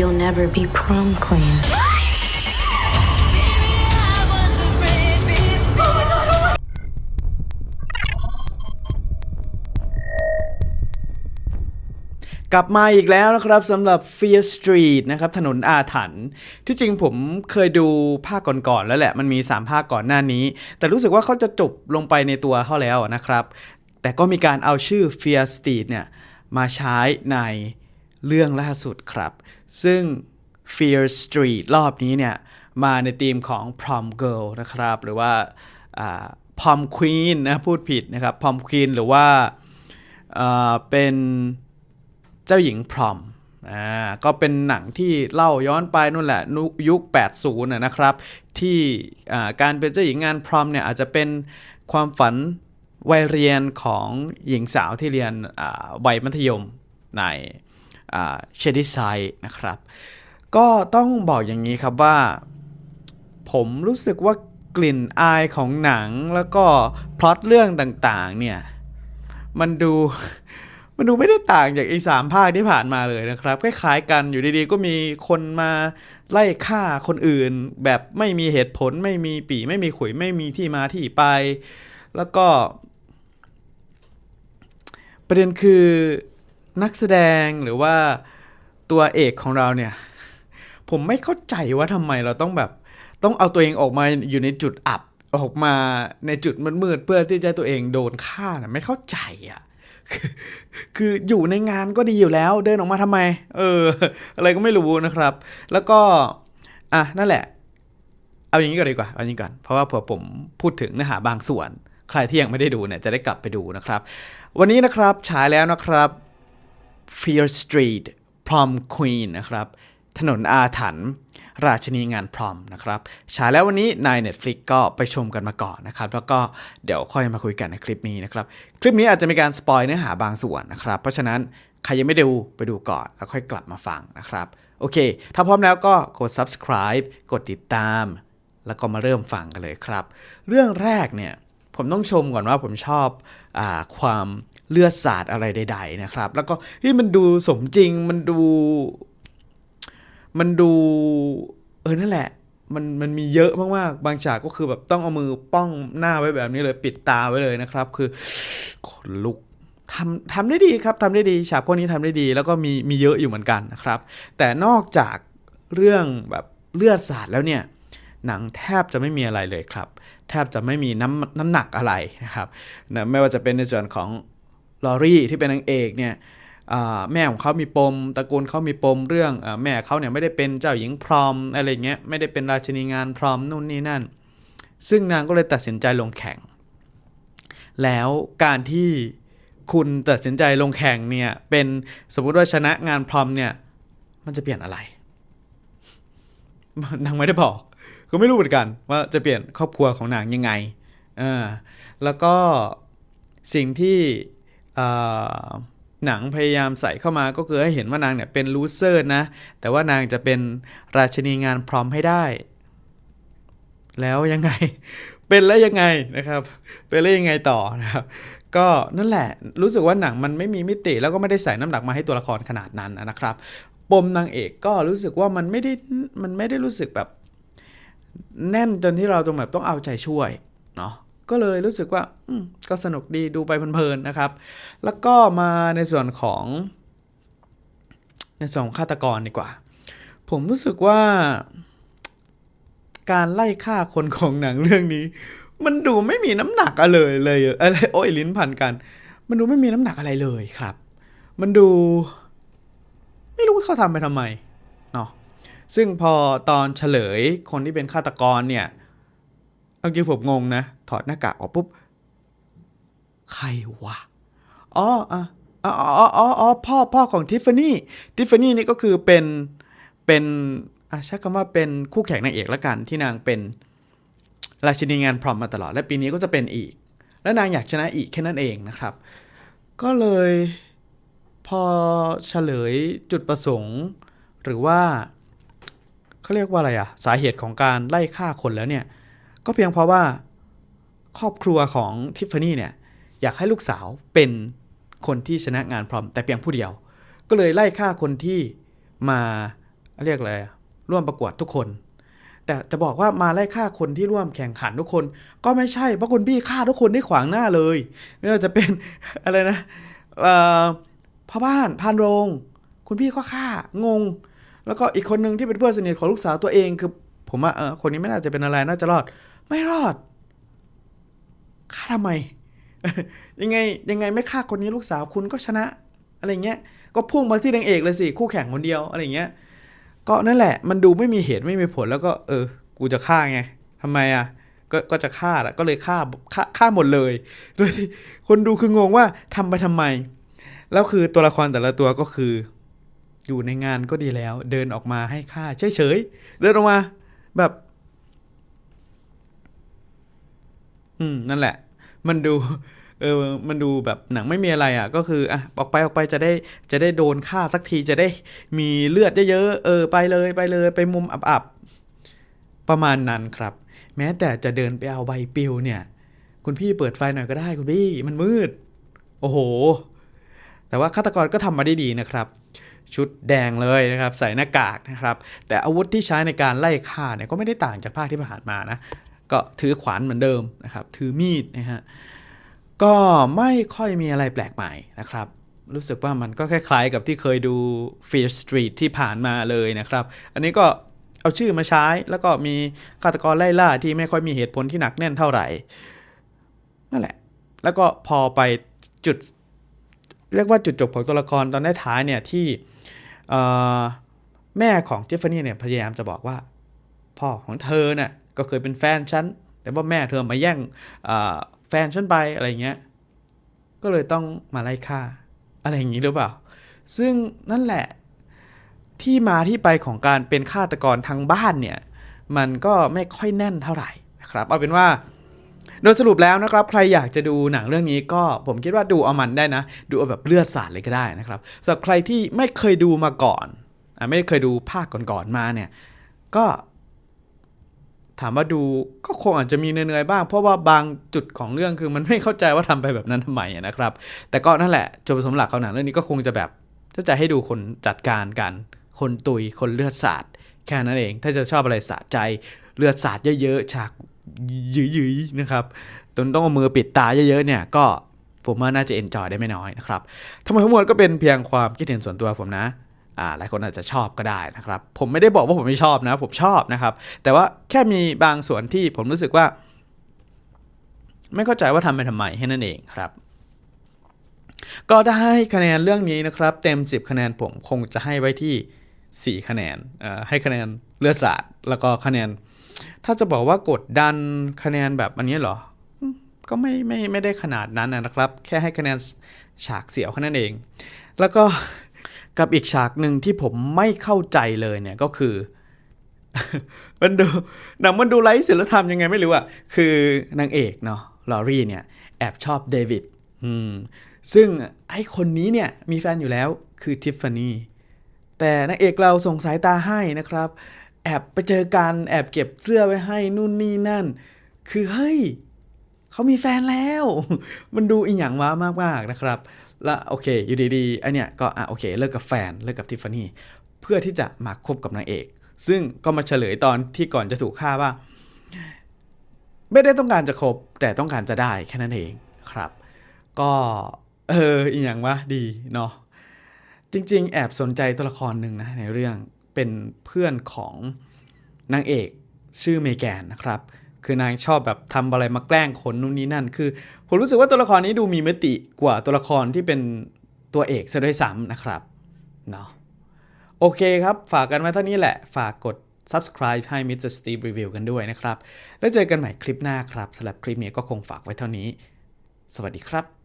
you'll never be prom queen. กลับมาอีกแล้วนะครับสำหรับ Fear Street นะครับถนนอาถรรพ์ที่จริงผมเคยดูภาคก่อนๆแล้วแหละ มันมี 3 ภาคก่อนหน้านี้ แต่รู้สึกว่าเขาจะจบลงไปในตัวเขาแล้วนะครับ แต่ก็มีการเอาชื่อ Fear Street เนี่ยมาใช้ในเรื่องล่าสุดครับ ซึ่ง Fear Street รอบนี้เนี่ย มาในธีมของ Prom Girl นะครับ หรือว่า Prom Queen นะพูดผิดนะครับ Prom Queen หรือว่าาเป็นเจ้าหญิงพรอมอ่าก็เป็นหนังที่เล่าย้อนไปนู่นแหละนุยุค 80นะนะครับ ที่การเป็นเจ้าหญิงงานพรอมเนี่ยอาจจะเป็นความฝันวัยเรียนของหญิงสาวที่เรียนวัยมัธยมใน เชดิไซนะครับ ก็ต้องบอกอย่างนี้ครับว่า ผมรู้สึกว่ากลิ่นอายของหนังแล้วก็พล็อตเรื่องต่างๆเนี่ย มันดูมันดูไม่ได้ต่างจากไอ้สามภาคที่ผ่านมาเลยนะครับคล้ายๆกันอยู่ดีๆ ก็มีคนมาไล่ฆ่าคนอื่น แบบไม่มีเหตุผลไม่มีปีไม่มีขุยไม่มีที่มาที่ไป แล้วก็ ประเด็นคือ นักแสดงหรือว่าตัวเอกของเราเนี่ย ผมไม่เข้าใจว่าทำไมเราต้องแบบต้องเอาตัวเองออกมาอยู่ในจุดอับออกมาในจุดมืดๆเพื่อที่จะตัวเองโดนฆ่านะไม่เข้าใจอะคือคืออยู่ในงานก็ดีอยู่แล้ว เดินออกมาทำไม เออ อะไรก็ไม่รู้นะครับ แล้วก็ อะ นั่นแหละ เอาอย่างนี้ก่อนดีกว่าเอาอย่างนี้ก่อน เพราะว่าเผื่อผมพูดถึงเนื้อหาบางส่วน ใครที่ยังไม่ได้ดูเนี่ยจะได้กลับไปดูนะครับ วันนี้นะครับฉายแล้วนะครับ Fear Street Prom Queen นะครับ ถนนอาถรรพ์ราชนีงานพรอมนะครับฉายแล้ววันนี้ใน Netflix ก็ไปชมกันมาก่อนนะครับ แล้วก็เดี๋ยวค่อยมาคุยกันในคลิปนี้นะครับ คลิปนี้อาจจะมีการสปอยเนื้อหาบางส่วนนะครับ เพราะฉะนั้นใครยังไม่ดูไปดูก่อน แล้วค่อยกลับมาฟังนะครับ โอเค ถ้าพร้อมแล้วก็กด subscribe กดติดตาม แล้วก็มาเริ่มฟังกันเลยครับ เรื่องแรกเนี่ย ผมต้องชมก่อนว่าผมชอบอความเลือดสาดอะไรใด ๆ นะครับ แล้วก็เฮ้ยมันดูสมจริงมันดู มันดู เออนั่นแหละ มันมันมีเยอะมากๆ บางฉากก็คือแบบต้องเอามือป้องหน้าไว้แบบนี้เลยปิดตาไว้เลยนะครับ คือขนลุกทำทำได้ดีครับทำได้ดีฉากพวกนี้ทำได้ดี แล้วก็มีมีเยอะอยู่เหมือนกันนะครับ แต่นอกจากเรื่องแบบเลือดสาดแล้วเนี่ย หนังแทบจะไม่มีอะไรเลยครับ แทบจะไม่มีน้ำน้ำหนักอะไรนะครับนะไม่ว่าจะเป็นในส่วนของลอรี่ที่เป็นนางเอกเนี่ยแม่ของเขามีปมตระกูลเขามีปมเรื่องอแม่เขาเนี่ยไม่ได้เป็นเจ้าหญิงพรอมอะไรเงี้ยไม่ได้เป็นราชินีงานพรอมนู่นนี่นั่น ซึ่งนางก็เลยตัดสินใจลงแข่ง แล้วการที่คุณตัดสินใจลงแข่งเนี่ยเป็นสมมุติว่าชนะงานพรอมเนี่ยมันจะเปลี่ยนอะไรนางไม่ได้บอก ก็ไม่รู้เหมือนกัน ว่าจะเปลี่ยนครอบครัวของนางยังไงอแล้วก็สิ่งที่หนังพยายามใส่เข้ามาก็คือให้เห็นว่านางเนี่ยเป็นลูเซอร์นะ แต่ว่านางจะเป็นราชินีงานพร้อมให้ได้ แล้วยังไง เป็นแล้วยังไงนะครับ เป็นแล้วยังไงต่อนะครับ ก็นั่นแหละ รู้สึกว่าหนังมันไม่มีมิติ แล้วก็ไม่ได้ใส่น้ำหนักมาให้ตัวละครขนาดนั้นนะครับ ปมนางเอกก็รู้สึกว่ามันไม่ได้ มันไม่ได้รู้สึกแบบ แน่นจนที่เราต้องแบบต้องเอาใจช่วยเนาะก็เลยรู้สึกว่าก็สนุกดีดูไปเพลินๆนะครับ แล้วก็มาในส่วนของ ในส่วนของฆาตกรดีกว่า ผมรู้สึกว่า การไล่ฆ่าคนของหนังเรื่องนี้ มันดูไม่มีน้ำหนักอะไรเลยเลยอะไรโอ้ยลิ้นพันกัน มันดูไม่มีน้ำหนักอะไรเลยครับ มันดู ไม่รู้ว่าเขาทำไปทำไม ซึ่งพอตอนเฉลยคนที่เป็นฆาตกรเนี่ยเอาจริงผมงงนะ ถอดหน้ากากออกปุ๊บ ใครวะ อ๋ออ๋ออ๋ออพ่อ๋อพ่อพ่อของทิฟฟานี่ ทิฟฟานี่นี่ก็คือเป็น เป็นอะใช้คำว่าเป็นคู่แข่งนางเอกละกันที่นางเป็นราชินีงานพรอมมาตลอด และปีนี้ก็จะเป็นอีก และนางอยากชนะอีกแค่นั้นเองนะครับ ก็เลยพอเฉลยจุดประสงค์ หรือว่า เขาเรียกว่าอะไรอะสาเหตุของการไล่ฆ่าคนแล้วเนี่ย ก็เพียงเพราะว่าครอบครัวของทิฟฟานี่เนี่ยอยากให้ลูกสาวเป็นคนที่ชนะงานพรอม แต่เพียงผู้เดียว ก็เลยไล่ฆ่าคนที่มาเรียกอะไรร่วมประกวดทุกคน แต่จะบอกว่ามาไล่ฆ่าคนที่ร่วมแข่งขันทุกคน ก็ไม่ใช่เพราะคุณพี่ฆ่าทุกคนได้ขวางหน้าเลยไม่ว่าจะเป็นอะไรนะพ่อบ้านพานโรง คุณพี่ก็ฆ่างง แล้วก็อีกคนหนึ่งที่เป็นเพื่อนสนิทของลูกสาวตัวเองคือ ผมว่าเออคนนี้ไม่น่าจะเป็นอะไรน่าจะรอด ไม่รอดฆ่าทำไม ยังไงยังไงไม่ฆ่าคนนี้ลูกสาวคุณก็ชนะ อะไรเงี้ย ก็พุ่งมาที่นางเอกเลยสิคู่แข่งคนเดียวอะไรเงี้ย ก็นั่นแหละ มันดูไม่มีเหตุไม่มีผลแล้วก็ เออ กูจะฆ่าไงทำไมอะก็ก็จะฆ่าละก็เลยฆ่าฆ่าฆ่าหมดเลย โดยที่คนดูคืองงว่าทำไปทำไม แล้วคือตัวละครแต่ละตัวก็คือ อยู่ในงานก็ดีแล้ว เดินออกมาให้ฆ่าเฉยๆเดินออกมา แบบ อืม นั่นแหละ มันดู เออ มันดูแบบหนังไม่มีอะไรอะ ก็คืออะออกไปออกไปจะได้ จะได้โดนฆ่าสักทีจะได้มีเลือดเยอะๆเออ ไปเลยไปเลย ไปมุมอับๆประมาณนั้นครับ แม้แต่จะเดินไปเอาใบปลิวเนี่ย คุณพี่เปิดไฟหน่อยก็ได้คุณพี่มันมืด โอ้โหแต่ว่าฆาตกรก็ทำมาได้ดีนะครับ ชุดแดงเลยนะครับใส่หน้ากากนะครับ แต่อาวุธที่ใช้ในการไล่ฆ่าเนี่ยก็ไม่ได้ต่างจากภาคที่ผ่านมานะก็ถือขวานเหมือนเดิมนะครับถือมีดนะฮะก็ไม่ค่อยมีอะไรแปลกใหม่นะครับ รู้สึกว่ามันก็คล้ายๆกับที่เคยดู Fear Street ที่ผ่านมาเลยนะครับ อันนี้ก็เอาชื่อมาใช้แล้วก็มีฆาตกรไล่ล่าที่ไม่ค่อยมีเหตุผลที่หนักแน่นเท่าไหร่ นั่นแหละ แล้วก็พอไปจุด เรียกว่าจุดจบของตัวละครตอนท้ายเนี่ยที่ แม่ของเจฟฟานี่เนี่ยพยายามจะบอกว่า พ่อของเธอน่ะก็เคยเป็นแฟนฉัน แต่ว่าแม่เธอมาแย่งแฟนฉันไปอะไรเงี้ย ก็เลยต้องมาไล่ฆ่า อะไรอย่างนี้หรือเปล่า ซึ่งนั่นแหละที่มาที่ไปของการเป็นฆาตกรทางบ้านเนี่ย มันก็ไม่ค่อยแน่นเท่าไหร่นะครับ เอาเป็นว่า โดยสรุปแล้วนะครับใครอยากจะดูหนังเรื่องนี้ก็ผมคิดว่าดูเอามันได้นะ ดูเอาแบบเลือดสาดเลยก็ได้นะครับสำหรับใครที่ไม่เคยดูมาก่อนอไม่เคยดูภาคก่อนๆมาเนี่ยก็ถามว่าดูก็คงอาจจะมีเนื่อยๆบ้าง เพราะว่าบางจุดของเรื่องคือมันไม่เข้าใจว่าทำไปแบบนั้นทำไมนะครับ แต่ก็นั่นแหละจุดประสงค์หลักของหนังเรื่องนี้ก็คงจะแบบถ้าจะให้ดูคนจัดการกันคนตุยคนเลือดสาดแค่นั้นเอง ถ้าจะชอบอะไรสะใจเลือดสาดเยอะๆฉาก ยืยๆนะครับจนต้องเอามือปิดตาเยอะๆเนี่ยก็ผมว่าน่าจะเอนจอยได้ไม่น้อยนะครับทั้งหมดทั้งมวลก็เป็นเพียงความคิดเห็นส่วนตัวผมนะหลายคนอาจจะชอบก็ได้นะครับ ผมไม่ได้บอกว่าผมไม่ชอบนะ ผมชอบนะครับ แต่ว่าแค่มีบางส่วนที่ผมรู้สึกว่า ไม่เข้าใจว่าทำไปทำไมแค่นั้นเองครับ ก็ได้คะแนนเรื่องนี้นะครับ เต็ม 10 คะแนนผมคงจะให้ไว้ที่ 4 คะแนนให้คะแนนเลือดสาดแล้วก็คะแนน ถ้าจะบอกว่ากดดันคะแนนแบบอันนี้เหรอ ก็ไม่ไม่ไม่ได้ขนาดนั้นนะครับ แค่ให้คะแนนฉากเสียวแค่นั้นเอง แล้วก็กับอีกฉากหนึ่งที่ผมไม่เข้าใจเลยเนี่ยก็คือมันดูหนังมันดูไร้ศิลธรรมยังไงไม่รู้อะคือนางเอกเนาะลอรี่เนี่ยแอบชอบเดวิดอืมซึ่งไอ้คนนี้เนี่ยมีแฟนอยู่แล้วคือทิฟฟานี่แต่นางเอกเราส่งสายตาให้นะครับ แอบไปเจอกันแอบเก็บเสื้อไว้ให้นู่นนี่นั่น คือเฮ้ยเขามีแฟนแล้ว มันดูอีหยังว้ามากๆนะครับ แล้วโอเคอยู่ดีๆไอเนี่ยก็อะโอเคเลิกกับแฟนเลิกกับทิฟฟานี่เพื่อที่จะมาคบกับนางเอก ซึ่งก็มาเฉลยตอนที่ก่อนจะถูกฆ่าว่า ไม่ได้ต้องการจะคบแต่ต้องการจะได้แค่นั้นเองครับ ก็เอออีหยังวะดีเนาะจริง ๆ แอบสนใจตัวละครหนึ่งนะในเรื่อง เป็นเพื่อนของนางเอกชื่อเมแกนนะครับ คือนางชอบแบบทำอะไรมาแกล้งคนนู่นนี่นั่น คือผมรู้สึกว่าตัวละครนี้ดูมีมิติกว่าตัวละครที่เป็นตัวเอกซะด้วยซ้ำนะครับเนาะโอเคครับ ฝากกันไว้เท่านี้แหละ ฝากกด subscribe ให้ Mr. Steve Review กันด้วยนะครับ แล้วเจอกันใหม่คลิปหน้าครับสำหรับคลิปนี้ก็คงฝากไว้เท่านี้ สวัสดีครับ